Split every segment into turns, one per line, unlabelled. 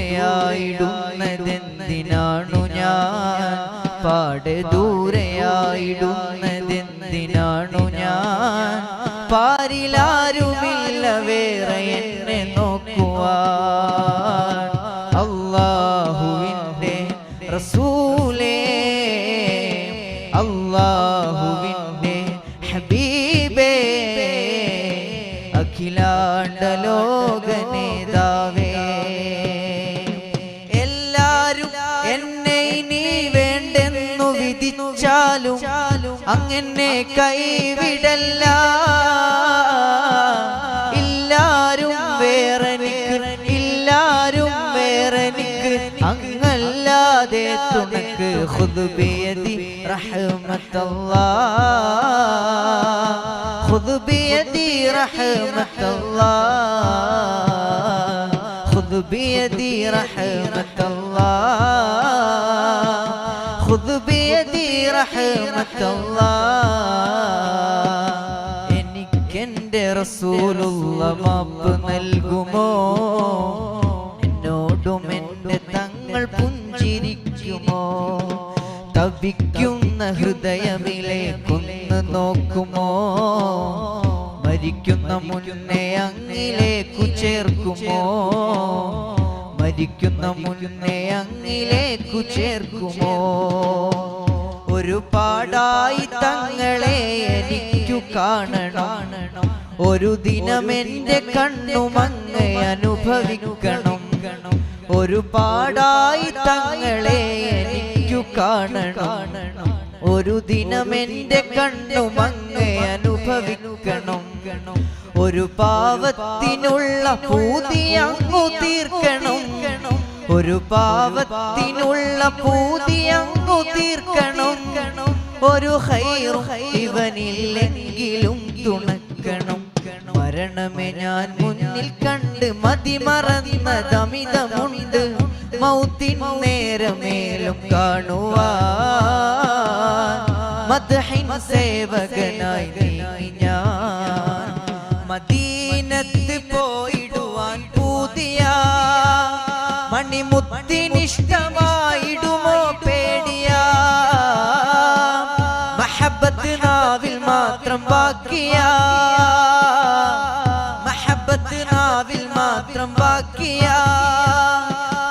ദൂരെയായിടുന്നതെന്തിനാണു ഞാൻ? പാടെ ദൂരെയായിടുന്നതെന്തിനാണു ഞാൻ? പാരിലാരുമില്ല വേറെ എന്നെ നോക്കുവാൻ. അള്ളാഹുവിന്റെ റസൂലേ അള്ളാഹുവിന്റെ ഹബീബേ അഖിലാണ്ട കൈവിടല്ല. ഇല്ലാരും വേറെനിക്ക് ഇല്ലാരും വേറെനിക്ക് അങ്ങല്ലാതെ തുണക്ക് ഹുദുബേദി റഹ്മത്തല്ലാ. ഹുദുബേദി റഹ്മത്തല്ലാ. ഹുദുബേദി റഹ്മത്തല്ലാ. ഖുദ്ബിയതി റഹ്മത്തല്ലാ എനിക്കെന്റെ റസൂലുള്ള മാപ്പ് നൽകുമോ? എന്നോടും എന്റെ തങ്ങൾ പുഞ്ചിരിക്കുമോ? തപിക്കുന്ന ഹൃദയമിലേക്കൊന്ന് നോക്കുമോ? മരിക്കുന്ന മുന്നേ അങ്ങിലേക്കു ചേർക്കുമോ? മരിക്കുന്ന മുന്നേ അങ്ങിലേക്കു ചേർക്കുമോ? ഒരു പാടായി തങ്ങളെ എനിക്കു കാണണം. ഒരു ദിനം എന്റെ കണ്ണുമങ്ങ അനുഭവിക്കണം. ഒരു പാടായി തങ്ങളെ എനിക്കു കാണണം. ഒരു ദിനം എന്റെ കണ്ണുമങ്ങ അനുഭവിക്കണം. ഒരു പാവത്തിനുള്ള പൂതി അങ്ങു തീർക്കണം. ഒരു പാവത്തിനുള്ള പൂതിയങ്കു തീർക്കണം. ഒരു ഹൈറും ഇവനില്ലെങ്കിലും തുണക്കണം. മരണമേ ഞാൻ മുന്നിൽ കണ്ട് മതിമറന്ന ദമിതമുണ്ട് മൗത്തിൻ നേരമേലും കാണുവാ മദ്ഹിൻ സേവകനായി ഞാൻ. മദീനത്ത് മണിമുത്തിനിഷ്ടമായിടുമോ പേടിയ? മഹബത്ത് നാവിൽ മാത്രം ബാക്കിയ. മഹബത്ത് നാവിൽ മാത്രം ബാക്കിയ.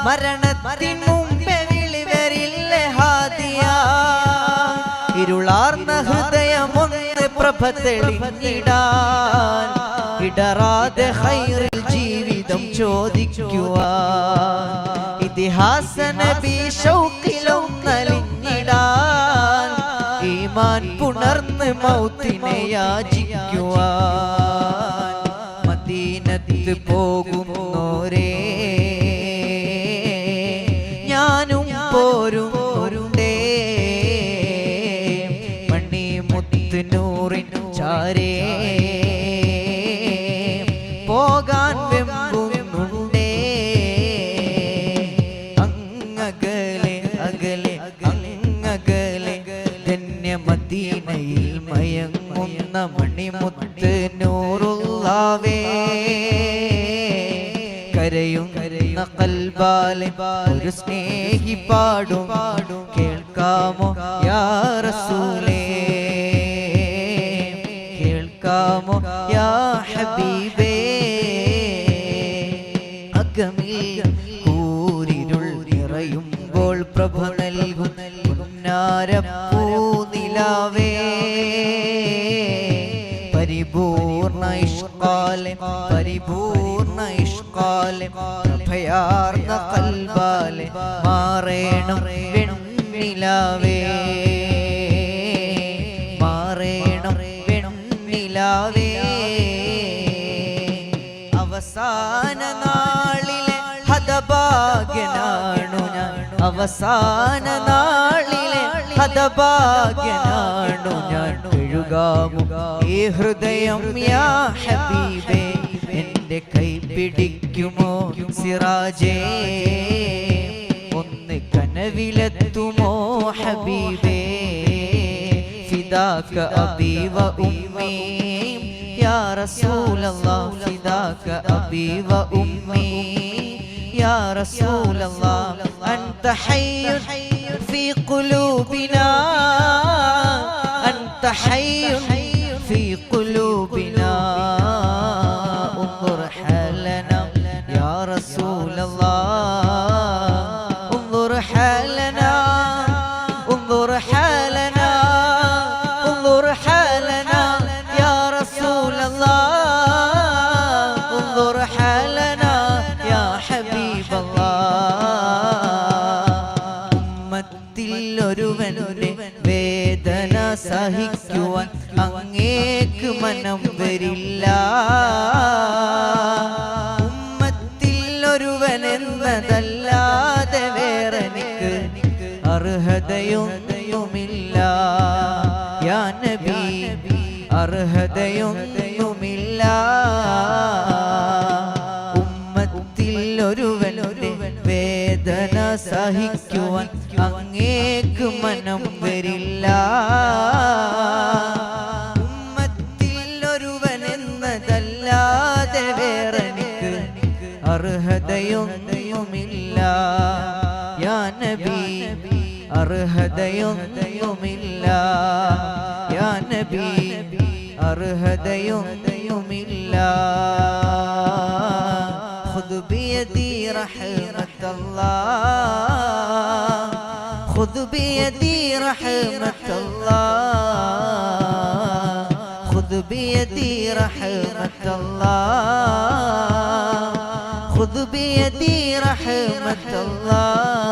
മരണത്തിൻ മുമ്പേ വിളി വരില്ല ഹാദിയ. ഇരുളാർന്ന ഹൃദയമൊന്ന് പ്രഭ തെളിഞ്ഞിടാൻ. ഇടറാതെ ഹൈറിൽ ജീവിതം ചോദിക്കുവാൻ. ഇതിഹാസ നബി ഈമാൻ പുണർന്ന് മൗത്തിനെ യാചിക്കുവാൻ. മദീനത്ത് പോകുന്നോരേ മയങ്ങുന്ന മണിമുത്ത് നൂറുള്ളാവേ. കരയും കരയുന്ന കൽബാലെ ഒരു സ്നേഹി പാടും. പാടും കേൾക്കാമോ യാ റസൂലേ? കേൾക്കാമോ യാ ഹബീബേ? അകമിൽ കൂരിരുൾ നിറയുമ്പോൾ പ്രഭ നൽകും. നാരപ്പൂ പരിപൂർണ ഇഷ്കാലെ പരിപൂർണ ഇഷ്കാലെ ഭയാർന്ന കൽബാലെ മാറേണം വെണ്ണിലാവേ. മാറേണം വെണ്ണിലാവേ. അവസാന നാളിലെ ഹതഭാഗ്യനാണു ഞാൻ. അവസാന നാളിലെ ഹതഭാഗ്യനാണു ഞാൻ. എഴുകാമു ഈ ഹൃദയം യാ ഹബീബേ എന്റെ കൈ പിടിക്കുമോ സിറാജേ? ഒന്ന് കനവിലെത്തുമോ ഹബീബേ? ഫിദാക അബി വ ഉമ്മീ. യാ റസൂലല്ലാഹ് ഫിദാക അബി വ ഉമ്മീ. യാ റസൂലല്ലാഹ് അൻത ഹയ്യു ഫീ ഖുലൂബിനാ. അൻത ഹയ്യു ഒരുവനുടെ വേദന സഹിക്കുവാൻ അങ്ങേക്ക് മനം വരില്ല. ഉമ്മത്തിൽ ഒരുവൻ എന്നതല്ലാതെ വേറെ എനിക്ക് അർഹതയൊന്നുമില്ല. യാ നബി അർഹതയൊന്നുമില്ല. ഉമ്മത്തിൽ ഒരുവൻ വേദന സഹിക്കുവാൻ അങ്ങേക്ക് മനം വരില്ല ഉമ്മത്തിൽ ഒരുവൻ എന്നതല്ലാതെ വേറെ എനിക്ക് അർഹതയൊന്നുമില്ല യാ നബി അർഹതയൊന്നുമില്ല യാ നബി അർഹതയൊന്നുമില്ല خذ بيدي رحمة الله خذ بيدي رحمة الله خذ بيدي رحمة الله خذ بيدي رحمة الله